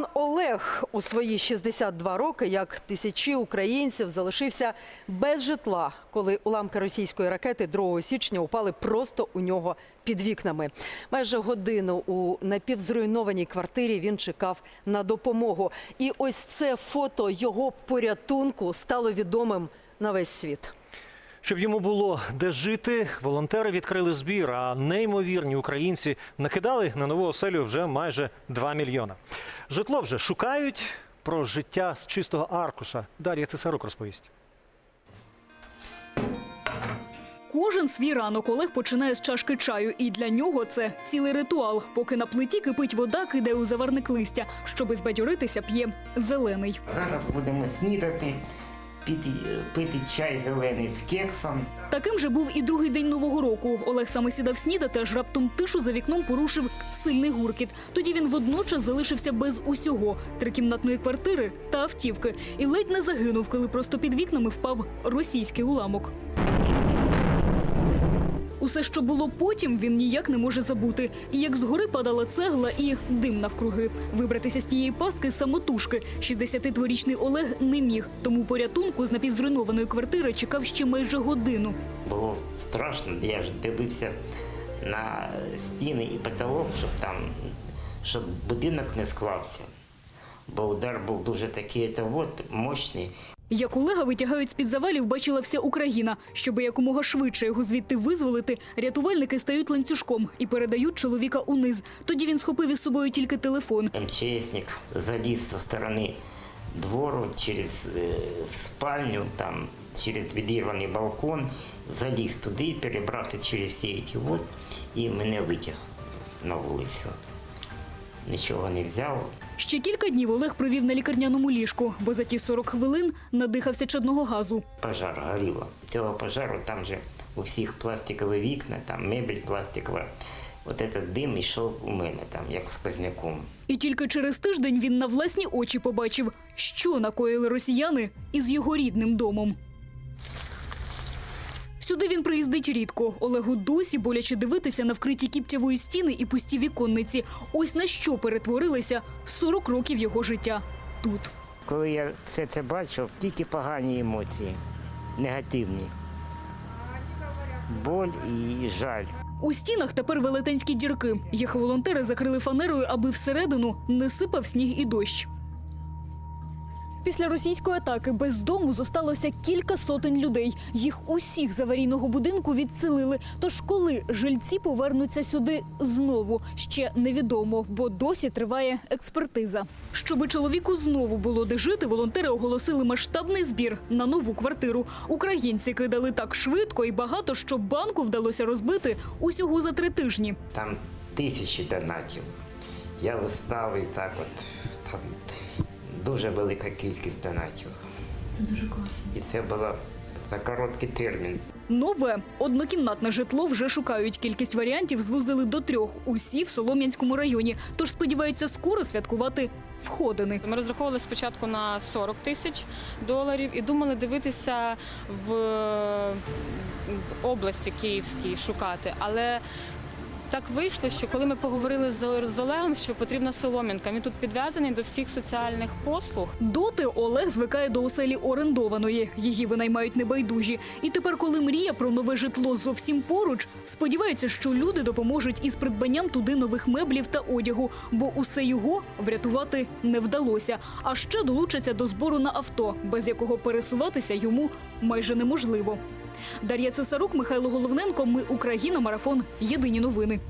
Пан Олег у свої 62 роки, як тисячі українців, залишився без житла, коли уламки російської ракети 2 січня упали просто у нього під вікнами. Майже годину у напівзруйнованій квартирі він чекав на допомогу. І ось це фото його порятунку стало відомим на весь світ. Щоб йому було де жити, волонтери відкрили збір, а неймовірні українці накидали на нову оселю вже майже 2 мільйона. Житло вже шукають про життя з чистого аркуша. Дар'я Цесарук розповість. Кожен свій ранок Олег починає з чашки чаю, і для нього це цілий ритуал. Поки на плиті кипить вода, кидає у заварник листя. Щоби збадьоритися, п'є зелений. Зараз будемо снідати, пити чай зелений з кексом. Таким же був і другий день нового року. Олег саме сідав снідати, аж раптом тишу за вікном порушив сильний гуркіт. Тоді він водночас залишився без усього трикімнатної квартири та автівки, і ледь не загинув, коли просто під вікнами впав російський уламок. Усе, що було потім, він ніяк не може забути. І як згори падала цегла і дим навкруги. Вибратися з тієї пастки самотужки 62-річний Олег не міг. Тому порятунку з напівзруйнованої квартири чекав ще майже годину. Було страшно, я ж дивився на стіни і потолок, щоб там, щоб будинок не склався. Бо удар був дуже такий це от, мощний. Як Олега витягають з-під завалів, бачила вся Україна. Щоби якомога швидше його звідти визволити, рятувальники стають ланцюжком і передають чоловіка униз. Тоді він схопив із собою тільки телефон. МЧСник заліз зі сторони двору через е, спальню, там, через відірваний балкон, заліз туди, перебрався через всі ці вот, і мене витяг на вулицю. Нічого не взяв. Ще кілька днів Олег провів на лікарняному ліжку, бо за ті 40 хвилин надихався чадного газу. Пожар горіло. Цього пожару там же у всіх пластикові вікна, там мебель пластикова. От этот дим йшов у мене там, як сквозняком. І тільки через тиждень він на власні очі побачив, що накоїли росіяни із його рідним домом. Сюди він приїздить рідко. Олегу досі боляче дивитися на вкриті кіптявої стіни і пусті віконниці. Ось на що перетворилися 40 років його життя тут. Коли я все це бачив, тільки погані емоції, негативні. Боль і жаль. У стінах тепер велетенські дірки. Їх волонтери закрили фанерою, аби всередину не сипав сніг і дощ. Після російської атаки без дому зосталося кілька сотень людей. Їх усіх з аварійного будинку відселили. Тож коли жильці повернуться сюди знову, ще невідомо, бо досі триває експертиза. Щоби чоловіку знову було де жити, волонтери оголосили масштабний збір на нову квартиру. Українці кидали так швидко і багато, що банку вдалося розбити усього за три тижні. Там тисячі донатів. Я листав і так от. Там дуже велика кількість донатів. Це дуже класно. І це було за короткий термін. Нове однокімнатне житло вже шукають. Кількість варіантів звузили до трьох. Усі в Солом'янському районі. Тож сподіваються скоро святкувати входини. Ми розраховували спочатку на 40 тисяч доларів і думали дивитися в, в області Київській шукати. Але так вийшло, що коли ми поговорили з Олегом, що потрібна солом'янка, він тут підв'язаний до всіх соціальних послуг. Доти Олег звикає до оселі орендованої. Її винаймають небайдужі. І тепер, коли мріє про нове житло зовсім поруч, сподівається, що люди допоможуть із придбанням туди нових меблів та одягу, бо усе його врятувати не вдалося. А ще долучаться до збору на авто, без якого пересуватися йому майже неможливо. Дар'я Цесарук, Михайло Головненко. Ми Україна. Марафон. Єдині новини.